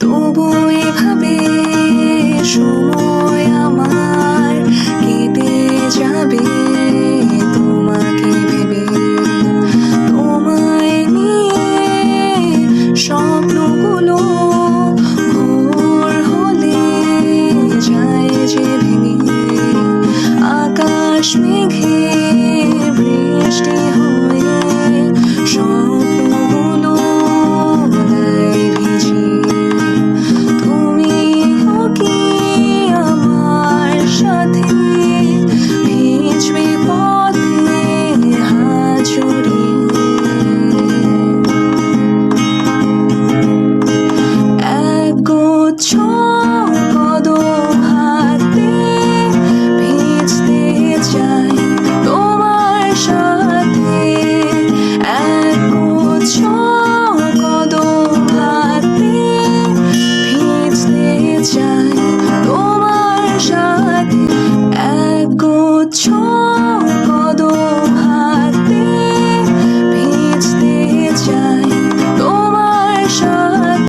তবু এভাবে সময় আমার কেটে যাবে তোমাকে ভেবে। তোমায় নিয়ে স্বপ্নগুলো ভোর হলে যায় যে ভেঙে। আকাশ মেঘে true